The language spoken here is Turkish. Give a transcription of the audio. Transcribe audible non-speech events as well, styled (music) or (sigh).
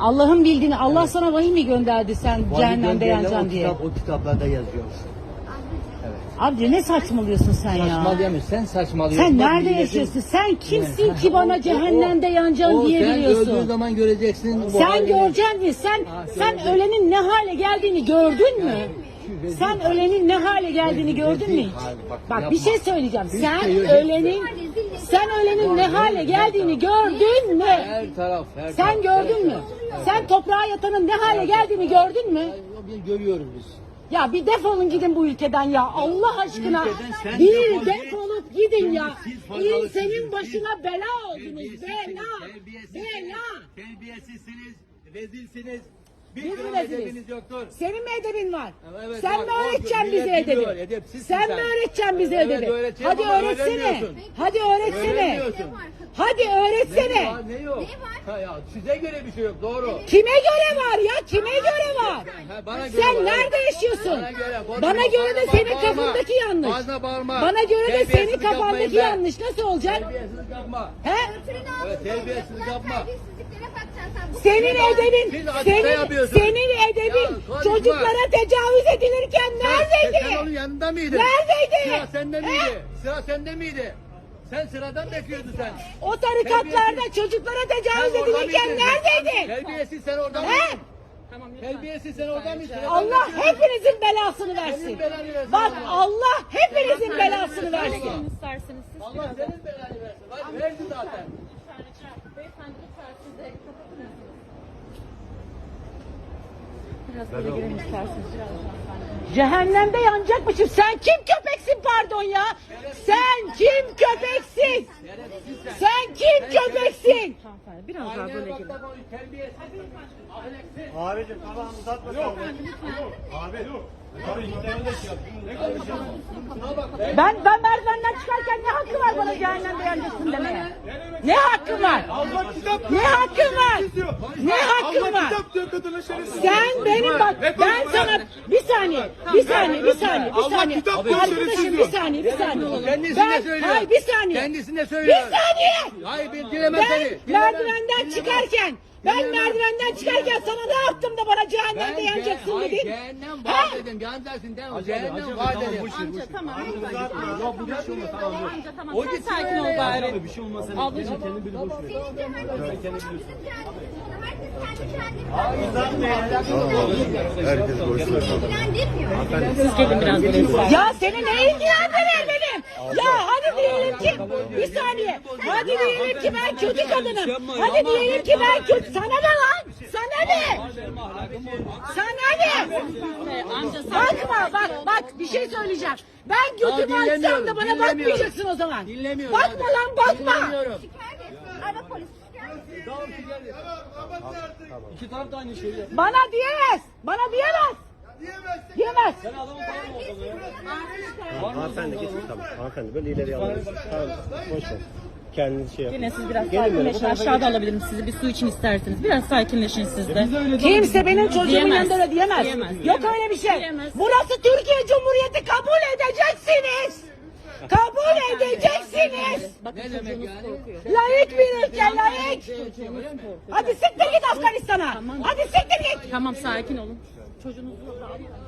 Allah'ın bildiğini Allah sana vahiy mi gönderdi sen Vahiy cehennemde gönderilen yanacaksın o diye? Kitap, o kitaplarda yazıyor. Abi ne saçmalıyorsun sen ya? Sen saçmalıyorsun. Sen Bak nerede milletin- yaşıyorsun? Sen kimsin (laughs) ki bana o- o- cehennemde yanacaksın o Sen öldüğün diyebiliyorsun? zaman göreceksin. bu Sen halini. göreceksin mi? Sen Ha, sen ölenin ne hale geldiğini gördün mü? rezil Sen ölenin ne hale geldiğini Rezil, gördün mü hiç? Bak, Bak yapma. bir şey söyleyeceğim. Hiç Sen de yok, hiç ölenin sen ölenin ne hale geldiğini gördün mü? Her taraf, her Sen taraf, gördün mü? Sen toprağa yatanın ne hale geldiğini gördün mü? Bir görüyoruz biz. Ya bir defolun gidin bu ülkeden ya. Allah aşkına ülkeden sen bir defol git. defolup gidin ya. Siz siz başına bela oldunuz. Terbiyesizsiniz, Bela. terbiyesizsiniz, Bela. Terbiyesizsiniz, rezilsiniz. Bir Biz gram mi reziliz? edebiniz yoktur. Senin mi edebin var? Evet, sen bak, mi o öğreteceksin millet bize biliyor, edebi? edepsizsin Sen, sen. mi öğreteceksin bize Evet, edebi? öğreteceğim Hadi ama öğretsene. öğrenmiyorsun. Hadi öğretsene. Öğrenmiyorsun. Hadi Ne öğretsene. var ne yok? Ha, ya, size göre bir şey yok doğru. Kime göre var ya? Kime göre var? Ha, bana göre Sen var. nerede yaşıyorsun? Bana göre, boş Bana göre de bağırma, senin bağırma. kafandaki yanlış. Fazla bağırma. Bana göre de senin Terbiyesizlik kafandaki yapmayın ben. yanlış. Nasıl olacak? Terbiyesizlik yapma. He? Evet, terbiyesizlik yapma. Senin Siz- edebin, siz açıkta senin, yapıyorsunuz. Senin edebin Ya, çocuklara tecavüz edilirken Sen onun neredeydi? yanında mıydın? Neredeydi? Sıra sende He? miydi? Sıra sende miydi? Sen sıradan bekliyordun sen. O tarikatlarda çocuklara tecavüz Sen edilirken neredeydin? Terbiyesiz sen orada He? mıydın? Terbiyesiz sen orada mıydın? Allah hepinizin belasını versin. Senin belanı versin Bak Allah. Allah hepinizin belasını versin. Allah senin belanı versin. Bak verdi zaten. Beyefendi lütfen siz de kapatır mısınız? Biraz böyle girelim isterseniz. Cehennemde yanacakmışım. Sen kim köpeksin pardon ya? Sen kim köpeksin? Sen kim köpeksin? Hanımefendi biraz daha böyle. Ahlaksız. Abicim tamam uzatma. Abi dur. Ben ben merdivenden çıkarken ne hakkı var bana cehennemde yanacaksın demeye? Ne hakkın var? Allah kitap Ne hakkın var? Ne Allah var? Sen benim bak ben sana bir saniye bir saniye bir saniye bir saniye arkadaşım bir saniye bir saniye Kendisi de ben söylüyor. hayır bir saniye Kendisi de bir söylüyor. saniye Hayır ben dilemem ben seni. Dilemem. merdivenden çıkarken ben merdivenden çıkarken sana ne yaptım da bana cehennemde Ben yanacaksın dedin Cehennem var dedim. Yanacaksın mi? Cehennem var dedim. Amca tamam. lütfen. Yok bu şey olmaz tamam. Amca tamam. O gitsin sakin ol ya. bari. Bir şey olmaz. Sen Ablacığım. kendini bil boş ver. Herkes boş ver. Siz gelin biraz böyle isterseniz. Ya seni ne ilgilendirir benim? Ya bir saniye. Hadi diyelim ki ben kötü kadınım. Hadi diyelim ki ben kötü. Sana ne lan? Sana ne? Sana ne? Bakma bak bak bir şey söyleyeceğim. Ben götümü açsam da bana bakmayacaksın o zaman. Dinlemiyorum. Bakma lan bakma. Dinlemiyorum. İki taraf da aynı şeyi yapıyor. Bana diyemez. Bana diyemez. Diyemez. Hanımefendi geçin tamam. Hanımefendi böyle ileri alalım. Tamam boş ver. Kendiniz şey yapın. Yine siz biraz Gelin böyle, bu sakinleşin. Aşağıda alabilirim sizi. Bir su için isterseniz. Biraz sakinleşin siz de. Kimse benim çocuğumun Diyemez. yanında da diyemez. Diyemez, Yok diyemez. öyle bir şey. Diyemez. Burası Türkiye Cumhuriyeti kabul edeceksiniz. Kabul edeceksiniz. Bakın Ne demek yani? Layık bir ülke layık. Hadi siktir git Afganistan'a. Hadi siktir git. Tamam sakin olun. Çocuğunuzu da alın.